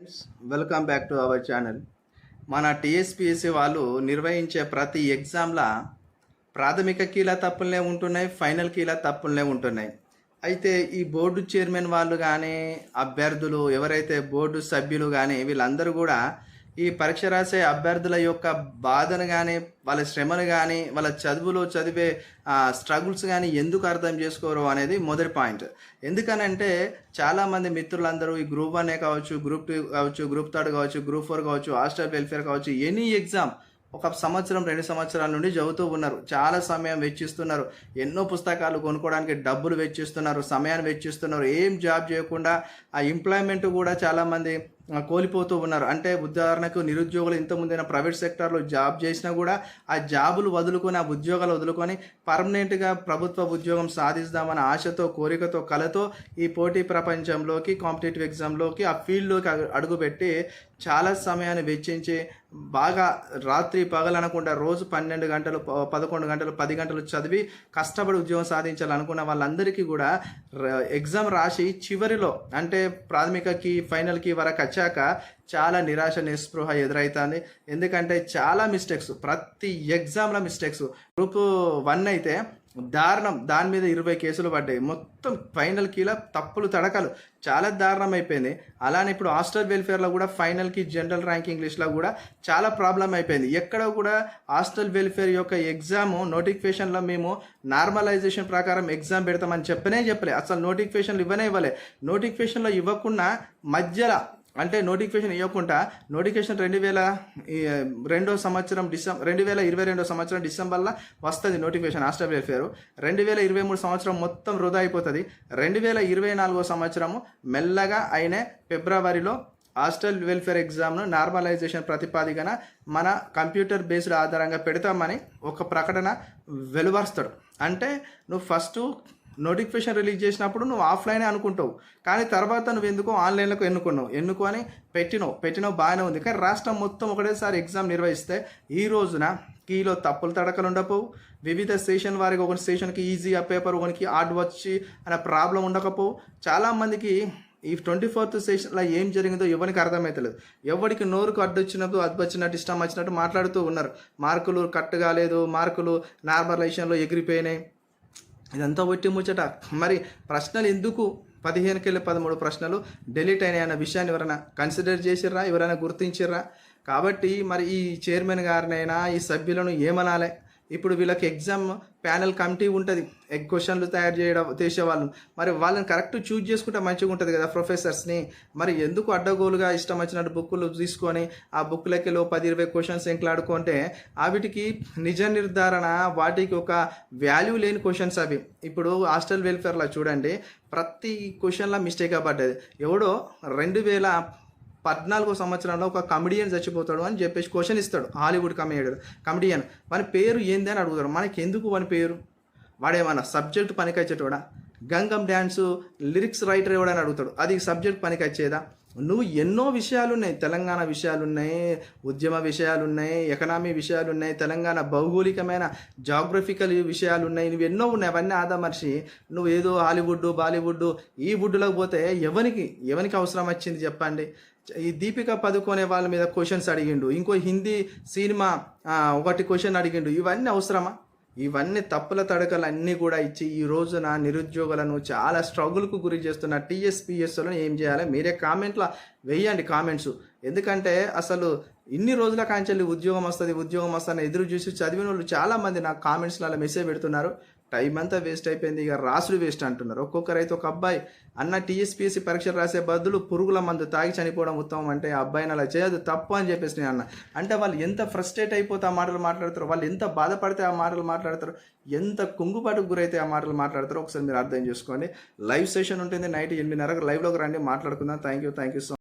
Friends welcome back to our channel మన TSPSC వాళ్ళు నిర్వహించే ప్రతి ఎగ్జామ్లా ప్రాథమిక కీల తప్పులనే ఉంటున్నాయి ఫైనల్ కీల తప్పులనే ఉంటున్నాయి. అయితే ఈ బోర్డు చైర్మన్ వాళ్ళు కానీ అభ్యర్థులు ఎవరైతే బోర్డు సభ్యులు కానీ వీళ్ళందరూ కూడా ఈ పరీక్ష రాసే అభ్యర్థుల యొక్క బాధను కానీ వాళ్ళ శ్రమను కానీ వాళ్ళ చదువులో చదివే స్ట్రగుల్స్ కానీ ఎందుకు అర్థం చేసుకోరు అనేది మొదటి పాయింట్ ఎందుకనంటే చాలామంది మిత్రులందరూ ఈ గ్రూప్ వన్ కావచ్చు గ్రూప్ టూ కావచ్చు గ్రూప్ థర్డ్ కావచ్చు గ్రూప్ ఫోర్ కావచ్చు హాస్టల్ వెల్ఫేర్ కావచ్చు ఎనీ ఎగ్జామ్ ఒక సంవత్సరం రెండు సంవత్సరాల నుండి చదువుతూ ఉన్నారు. చాలా సమయం వెచ్చిస్తున్నారు ఎన్నో పుస్తకాలు కొనుక్కోవడానికి డబ్బులు వెచ్చిస్తున్నారు సమయాన్ని వెచ్చిస్తున్నారు ఏం జాబ్ చేయకుండా ఆ ఎంప్లాయ్మెంట్ కూడా చాలామంది కోల్పోతూ ఉన్నారు. అంటే ఉదాహరణకు నిరుద్యోగులు ఇంతకుముందైన ప్రైవేట్ సెక్టార్లో జాబ్ చేసినా కూడా ఆ జాబులు వదులుకొని ఆ ఉద్యోగాలు వదులుకొని పర్మనెంట్గా ప్రభుత్వ ఉద్యోగం సాధిస్తామన్న ఆశతో కోరికతో కలతో ఈ పోటీ ప్రపంచంలోకి కాంపిటేటివ్ ఎగ్జామ్లోకి ఆ ఫీల్డ్లోకి అడుగుపెట్టి చాలా సమయాన్ని వెచ్చించి బాగా రాత్రి పగలనకుండా రోజు పన్నెండు గంటలు పదకొండు గంటలు పది గంటలు చదివి కష్టపడి ఉద్యోగం సాధించాలనుకున్న వాళ్ళందరికీ కూడా ఎగ్జామ్ రాసి చివరిలో అంటే ప్రాథమికకి ఫైనల్కి వరకు వచ్చాక చాలా నిరాశ నిస్పృహ ఎదురవుతుంది ఎందుకంటే చాలా మిస్టేక్స్ ప్రతి ఎగ్జామ్లో మిస్టేక్స్ గ్రూప్ వన్ అయితే దారుణం. దాని మీద ఇరవై కేసులు పడ్డాయి. మొత్తం ఫైనల్ కీలా తప్పులు తడకలు. చాలా దారుణం అయిపోయింది. అలానే ఇప్పుడు హాస్టల్ వెల్ఫేర్లో కూడా ఫైనల్కి జనరల్ ర్యాంకింగ్ లిస్ట్లో కూడా చాలా ప్రాబ్లం అయిపోయింది. ఎక్కడ కూడా హాస్టల్ వెల్ఫేర్ యొక్క ఎగ్జామ్ నోటిఫికేషన్లో మేము నార్మలైజేషన్ ప్రకారం ఎగ్జామ్ పెడతామని చెప్పనే చెప్పలే. అసలు నోటిఫికేషన్లు ఇవ్వనే ఇవ్వలే. నోటిఫికేషన్లో ఇవ్వకుండా మధ్యలో అంటే నోటిఫికేషన్ ఇవ్వకుండా నోటిఫికేషన్ రెండు వేల రెండో సంవత్సరం డిసెంబర్ రెండు వేల ఇరవై రెండో సంవత్సరం డిసెంబర్లో వస్తుంది నోటిఫికేషన్ హాస్టల్ వెల్ఫేర్ రెండు వేల ఇరవై మూడు సంవత్సరం మొత్తం వృధా అయిపోతుంది. రెండు వేల ఇరవై నాలుగో సంవత్సరము మెల్లగా అయినే ఫిబ్రవరిలో హాస్టల్ వెల్ఫేర్ ఎగ్జామ్ను నార్మలైజేషన్ ప్రతిపాదికన మన కంప్యూటర్ బేస్డ్ ఆధారంగా పెడతామని ఒక ప్రకటన వెలువరుస్తాడు. అంటే నువ్వు ఫస్ట్ నోటిఫికేషన్ రిలీజ్ చేసినప్పుడు నువ్వు ఆఫ్లైనే అనుకుంటావు. కానీ తర్వాత నువ్వు ఎందుకో ఆన్లైన్లోకి ఎన్నుకున్నావు. ఎన్నుకొని పెట్టినావు. పెట్టినావు బాగానే ఉంది. కానీ రాష్ట్రం మొత్తం ఒకటేసారి ఎగ్జామ్ నిర్వహిస్తే ఈ రోజున కీలో తప్పులు తడకలు ఉండకపోవు. వివిధ స్టేషన్ వారికి ఒక స్టేషన్కి ఈజీగా పేపర్ ఒకనికి ఆర్డ్ వచ్చి అనే ప్రాబ్లం ఉండకపోవు. చాలామందికి ఈ ట్వంటీ ఫోర్త్ సెషన్లో ఏం జరిగిందో ఎవరికి అర్థమవుతలేదు ఎవరికి నోరుకు అడ్డొచ్చినప్పుడు అది వచ్చినట్టు ఇష్టం వచ్చినట్టు మాట్లాడుతూ ఉన్నారు. మార్కులు కట్ కాలేదు మార్కులు నార్మలైజేషన్లో ఎగిరిపోయినాయి. ఇదంతా ఒట్టి ముచ్చట. మరి ప్రశ్నలు ఎందుకు? పదిహేనుకెళ్ళి పదమూడు ప్రశ్నలు డిలీట్ అయినాయి అన్న విషయాన్ని ఎవరైనా కన్సిడర్ చేసిర్రా? ఎవరైనా గుర్తించిర్రా? కాబట్టి మరి ఈ చైర్మన్ గారినైనా ఈ సభ్యులను ఏమనాలి? ఇప్పుడు వీళ్ళకి ఎగ్జామ్ ప్యానెల్ కమిటీ ఉంటుంది. ఎగ్ క్వశ్చన్లు తయారు చేయడం చేసేవాళ్ళు మరి వాళ్ళని కరెక్ట్ చూజ్ చేసుకుంటే మంచిగా ఉంటుంది కదా ప్రొఫెసర్స్ని మరి ఎందుకు అడ్డగోలుగా ఇష్టం వచ్చినట్టు బుక్కులు తీసుకొని ఆ బుక్లకి లో పది ఇరవై క్వశ్చన్స్ ఎంకలాడుకుంటే వాటికి నిజ నిర్ధారణ వాటికి ఒక వాల్యూ లేని క్వశ్చన్స్ అవి. ఇప్పుడు హాస్టల్ వెల్ఫేర్లో చూడండి. ప్రతి క్వశ్చన్లో మిస్టేక్ పడ్డది. ఎవడో రెండు వేల పద్నాలుగో సంవత్సరంలో ఒక కమెడియన్ చచ్చిపోతాడు అని చెప్పేసి క్వశ్చన్ ఇస్తాడు. హాలీవుడ్ కమెడియన్ కమెడియన్ వాని పేరు ఏంది అని అడుగుతాడు. మనకి ఎందుకు వాని పేరు? వాడేమన్నా సబ్జెక్ట్ పనికొచ్చేటోడా? గంగం డ్యాన్సు లిరిక్స్ రైటర్ ఎవడని అడుగుతాడు. అది సబ్జెక్ట్ పనికొచ్చేదా? నువ్వు ఎన్నో విషయాలు ఉన్నాయి తెలంగాణ విషయాలు ఉన్నాయి ఉద్యమ విషయాలు ఉన్నాయి ఎకనామీ విషయాలు ఉన్నాయి తెలంగాణ భౌగోళికమైన జాగ్రఫికల్ విషయాలు ఉన్నాయి నువ్వు ఎన్నో ఉన్నాయి. అవన్నీ ఆదామర్చి నువ్వు ఏదో హాలీవుడ్ బాలీవుడ్ ఈ వుడ్లోకి పోతే ఎవరికి ఎవరికి అవసరం వచ్చింది చెప్పండి? ఈ దీపిక పదుకొనే వాళ్ళ మీద క్వశ్చన్స్ అడిగిండు. ఇంకో హిందీ సినిమా ఒకటి క్వశ్చన్ అడిగిండు. ఇవన్నీ అవసరమా? ఇవన్నీ తప్పుల తడకలు అన్నీ కూడా ఇచ్చి ఈ రోజున నిరుద్యోగులను చాలా స్ట్రగుల్కు గురి చేస్తున్న టీఎస్పీఎస్లను ఏం చేయాలి? మీరే కామెంట్లో వేయండి కామెంట్స్. ఎందుకంటే అసలు ఇన్ని రోజుల కాంచెల్లి ఉద్యోగం వస్తుంది ఉద్యోగం వస్తుంది ఎదురు చూసి చదివిన వాళ్ళు చాలామంది నాకు కామెంట్స్లలో మెసేజ్ పెడుతున్నారు. టైం అంతా వేస్ట్ అయిపోయింది. ఇక రాసుడు వేస్ట్ అంటున్నారు. ఒక్కొక్కరు అయితే ఒక అబ్బాయి అన్న టీఎస్పీఎస్సీ పరీక్షలు రాసే బదులు పురుగుల మందు తాగి చనిపోవడం ఉత్తమం అంటే ఆ అబ్బాయిని అలా చేయదు తప్పు అని చెప్పేసి నేను అన్న. అంటే వాళ్ళు ఎంత ఫ్రస్ట్రేట్ అయిపోతే ఆ మాటలు మాట్లాడతారు వాళ్ళు ఎంత బాధపడితే ఆ మాటలు మాట్లాడతారు ఎంత కుంగుబాటుకు గురైతే ఆ మాటలు మాట్లాడతారో ఒకసారి మీరు అర్థం చేసుకోండి. లైవ్ సెషన్ ఉంటుంది. నైట్ ఎనిమిదిన్నరకు లైవ్లోకి రండి. మాట్లాడుకుందాం. Thank you thank you so